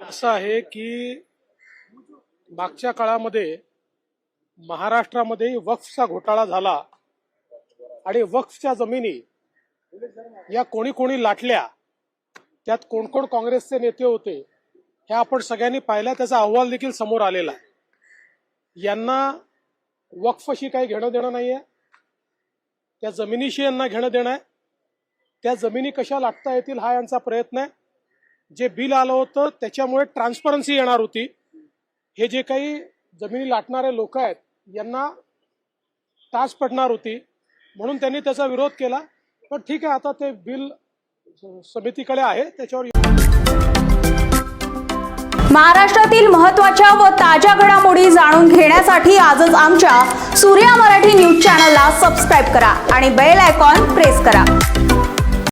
असं आहे की मागच्या काळामध्ये महाराष्ट्रामध्ये वक्फचा घोटाळा झाला आणि वक्फच्या जमिनी या कोणी कोणी लाटल्या त्यात कोण कोण काँग्रेसचे नेते होते हे आपण सगळ्यांनी पाहिलं त्याचा अहवाल देखील समोर आलेला आहे. यांना वक्फशी काही घेणं देणं नाही आहे त्या जमिनीशी यांना घेणं देणं आहे. त्या जमिनी कशा लाटता येतील हा यांचा प्रयत्न आहे. जे बिल आलं होतं त्याच्यामुळे ट्रान्सपरन्सी येणार होती. हे जे काही जमिनी लाटणारे लोक आहेत यांना तास पडणार होती. म्हणून त्यांनी त्याचा विरोध केला. पण ठीक आहे आता ते बिल समितीकडे आहे त्याच्यावर महाराष्ट्रातील महत्त्वाच्या व ताज्या घडामोडी जाणून घेण्यासाठी आजच आमच्या सूर्या मराठी न्यूज चॅनलला सबस्क्राईब करा आणि बेल आयकॉन प्रेस करा.